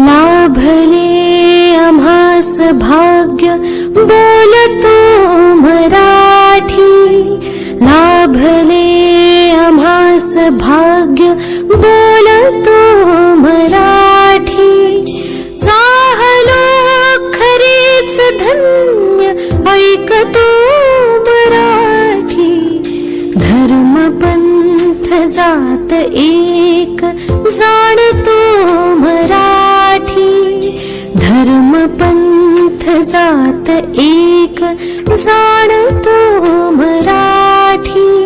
लाभले अमास भाग्य बोलतो मराठी। लाभले अमास भाग्य जात एक जाणतो मराठी. धर्म पंथ जात एक जाणतो मराठी.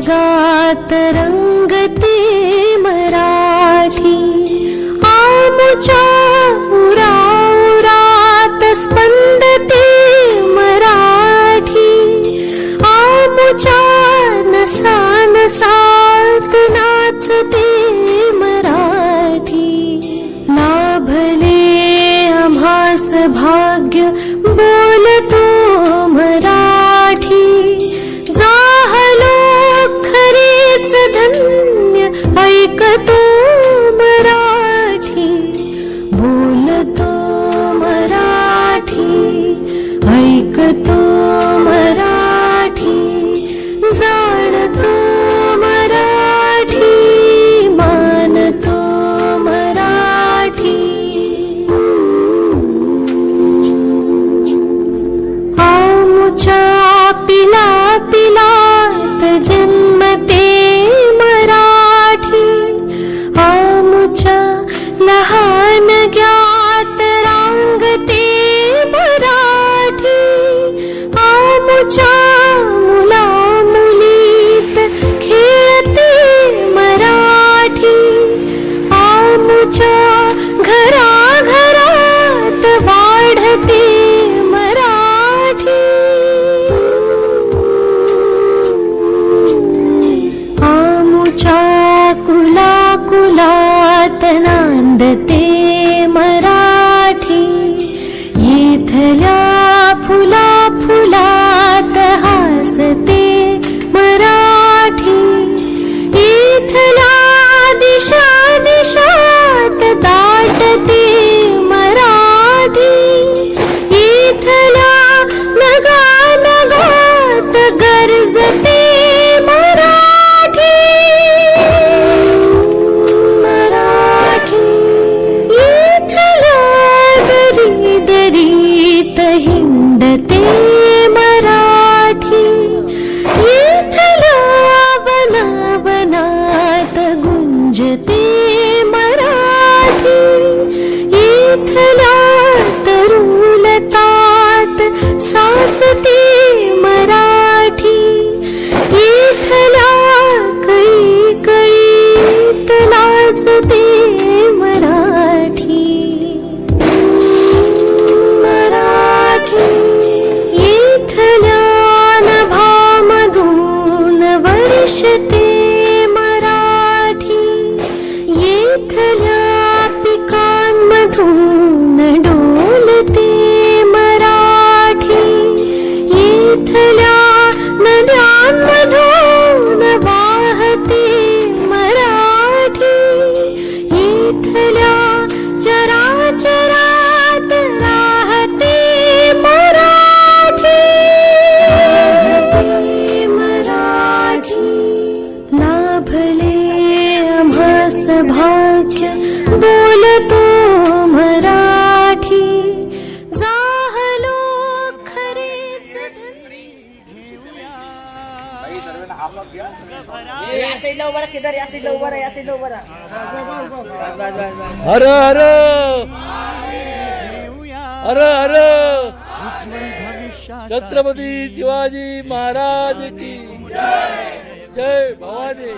जगात रंगते मराठी. आमुच्या उरा उरात स्पंदते मराठी. आमुच्या नसा नसात नाचते मराठी. लाभले आम्हास भा você tem या साईडला उभा राहा किधर या साईडला उभा राहा या साईडला उभा राहा. हर हर हर हर छत्रपती शिवाजी महाराज की जय भवानी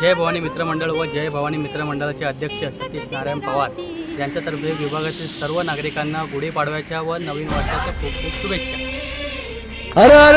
जय भवानी मित्रमंडळ व जय भवानी मित्रमंडळाचे अध्यक्ष सतीश नारायण पवार यांच्यातर्फे विभागातील सर्व नागरिकांना गुढीपाडव्याच्या व नवीन वर्षाच्या खूप खूप शुभेच्छा हर हर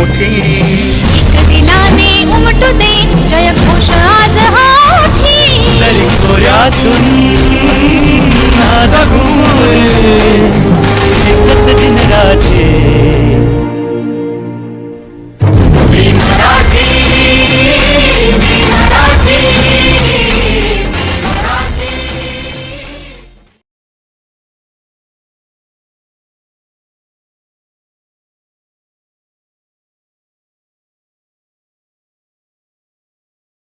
मोठी. एक दिलाने उमटू दे. जय घोष आज हा तरी खोऱ्यातून